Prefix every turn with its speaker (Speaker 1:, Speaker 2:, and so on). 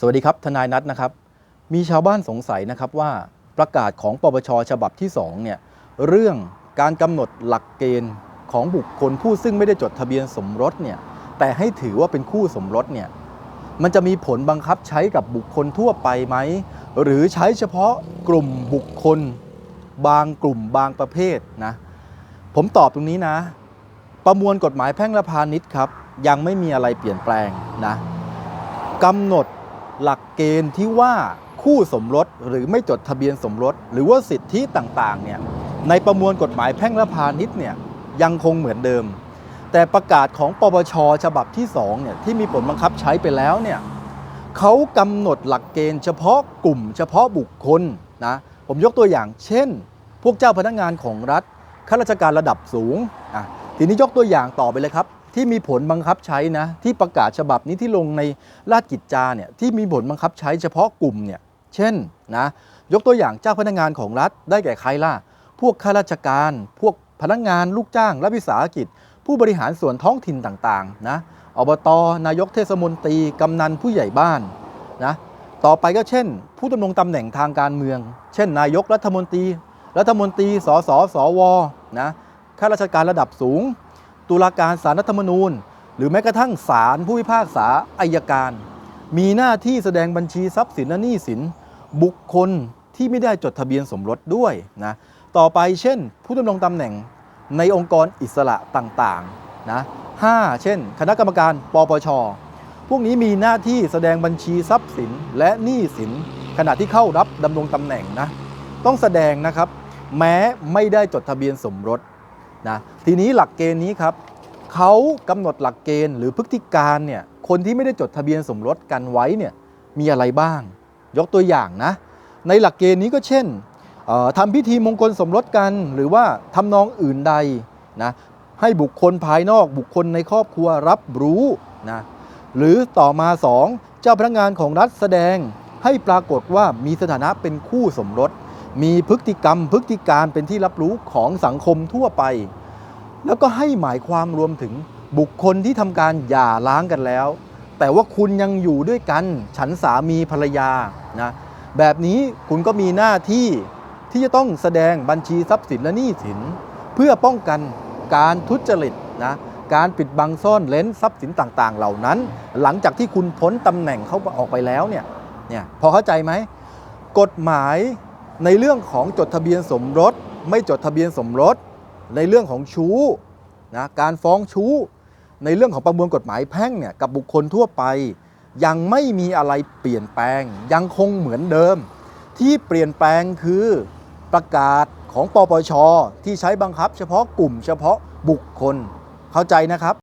Speaker 1: สวัสดีครับ ทนายนัทนะครับ มีชาวบ้านสงสัยนะครับว่าประกาศของปปชฉบับที่2เนี่ยเรื่องการกำหนดหลักเกณฑ์ของบุคคลผู้ซึ่งไม่ได้จดทะเบียนสมรสเนี่ยแต่ให้ถือว่าเป็นคู่สมรสเนี่ยมันจะมีผลบังคับใช้กับบุคคลทั่วไปไหม หรือใช้เฉพาะกลุ่มบุคคล บางกลุ่มบางประเภทนะผมตอบตรงนี้นะ ประมวลกฎหมายแพ่งและพาณิชย์ครับ ยังไม่มีอะไรเปลี่ยนแปลงนะกำหนด หลักเกณฑ์ที่ว่าคู่สมรสหรือไม่จดทะเบียนสมรส หรือว่าสิทธิต่างๆเนี่ยในประมวลกฎหมายแพ่งและพาณิชย์เนี่ยยังคงเหมือนเดิม แต่ประกาศของปปชฉบับที่2เนี่ยที่มีผลบังคับใช้ไปแล้วเนี่ยเขากำหนดหลักเกณฑ์เฉพาะกลุ่มเฉพาะบุคคลนะผมยกตัวอย่าง เช่น พวกเจ้าพนักงานของรัฐข้าราชการระดับสูงอะทีนี้ยกตัวอย่างต่อไปเลยครับ ที่มีผลบังคับใช้นะที่ประกาศฉบับนี้ที่ลงในราชกิจจาเนี่ยที่มีผลบังคับใช้เฉพาะกลุ่มเนี่ยเช่นนะยกตัวอย่างเจ้าพนักงานของรัฐได้แก่ใครล่ะพวกข้าราชการ พวกพนักงานลูกจ้างรัฐวิสาหกิจ ผู้บริหารส่วนท้องถิ่นต่างๆนะอบตนายกเทศมนตรี กำนันผู้ใหญ่บ้านนะต่อไปก็เช่น ผู้ดำรงตำแหน่งทางการเมือง เช่น นายกรัฐมนตรี รัฐมนตรีสสสวนะข้าราชการระดับสูง ตุลาการศาลรัฐธรรมนูญ หรือแม้กระทั่งศาลผู้พิพากษาอายการ มีหน้าที่แสดงบัญชีทรัพย์สินและหนี้สิน บุคคลที่ไม่ได้จดทะเบียนสมรสด้วยนะต่อไปเช่น ผู้ดำรงตำแหน่งในองค์กรอิสระต่างๆนะห้าเช่น คณะกรรมการปปช พวกนี้มีหน้าที่แสดงบัญชีทรัพย์สินและหนี้สิน ขณะที่เข้ารับดำรงตำแหน่งนะต้องแสดงนะครับ แม้ไม่ได้จดทะเบียนสมรส นะทีนี้หลักเกณฑ์นี้ครับเขากำหนดหลักเกณฑ์หรือพฤติการเนี่ยคนที่ไม่ได้จดทะเบียนสมรสกันไว้เนี่ยมีอะไรบ้าง ยกตัวอย่างนะ ในหลักเกณฑ์นี้ก็เช่นเอ่อทำพิธีมงคลสมรสกัน หรือว่าทำนองอื่นใดนะให้บุคคลภายนอกบุคคลในครอบครัวรับรู้นะหรือต่อมา 2 เจ้าพนักงานของรัฐแสดงให้ปรากฏว่ามีสถานะเป็นคู่สมรส มีพฤติกรรมพฤติการเป็นที่รับรู้ของสังคมทั่วไป แล้วก็ให้หมายความรวมถึงบุคคลที่ทำการหย่าร้างกันแล้ว แต่ว่าคุณยังอยู่ด้วยกัน ฉันสามีภรรยานะแบบนี้คุณก็มีหน้าที่ที่จะต้องแสดงบัญชีทรัพย์สินและหนี้สิน เพื่อป้องกันการทุจริตนะการปิดบังซ่อนเล้นทรัพย์สินต่างๆ เหล่านั้น หลังจากที่คุณพ้นตำแหน่งเขาออกไปแล้วเนี่ยเนี่ยพอเข้าใจไหมกฎหมายในเรื่องของจดทะเบียนสมรส ไม่จดทะเบียนสมรส ในเรื่องของชู้นะการฟ้องชู้ ในเรื่องของประมวลกฎหมายแพ่งเนี่ยกับบุคคลทั่วไป ยังไม่มีอะไรเปลี่ยนแปลง ยังคงเหมือนเดิม ที่เปลี่ยนแปลงคือประกาศของปปช ที่ใช้บังคับเฉพาะกลุ่มเฉพาะบุคคลเข้าใจนะครับ